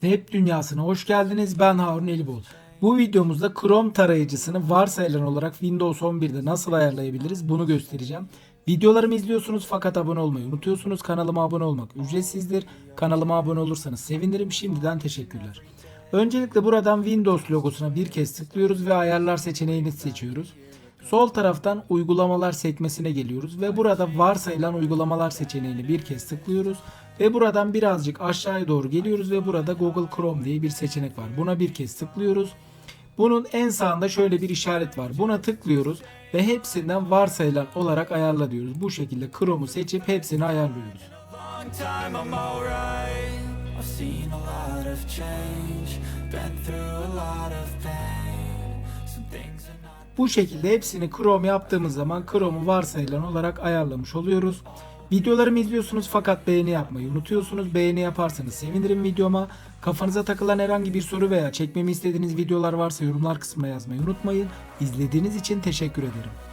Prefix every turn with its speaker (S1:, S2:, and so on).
S1: Web dünyasına hoş geldiniz. Ben Harun Elibol. Bu videomuzda Chrome tarayıcısını varsayılan olarak Windows 11'de nasıl ayarlayabiliriz bunu göstereceğim. Videolarımı izliyorsunuz fakat abone olmayı unutuyorsunuz. Kanalıma abone olmak ücretsizdir. Kanalıma abone olursanız sevinirim. Şimdiden teşekkürler. Öncelikle buradan Windows logosuna bir kez tıklıyoruz ve ayarlar seçeneğini seçiyoruz. Sol taraftan uygulamalar sekmesine geliyoruz ve burada varsayılan uygulamalar seçeneğini bir kez tıklıyoruz ve buradan birazcık aşağıya doğru geliyoruz ve burada Google Chrome diye bir seçenek var. Buna bir kez tıklıyoruz. Bunun en sağında şöyle bir işaret var. Buna tıklıyoruz ve hepsinden varsayılan olarak ayarla diyoruz. Bu şekilde Chrome'u seçip hepsini ayarlıyoruz.
S2: I've seen a lot of change, been through a lot of pain.
S1: Bu şekilde hepsini Chrome yaptığımız zaman Chrome'u varsayılan olarak ayarlamış oluyoruz. Videolarımı izliyorsunuz fakat beğeni yapmayı unutuyorsunuz. Beğeni yaparsanız sevinirim videoma. Kafanıza takılan herhangi bir soru veya çekmemi istediğiniz videolar varsa yorumlar kısmına yazmayı unutmayın. İzlediğiniz için teşekkür ederim.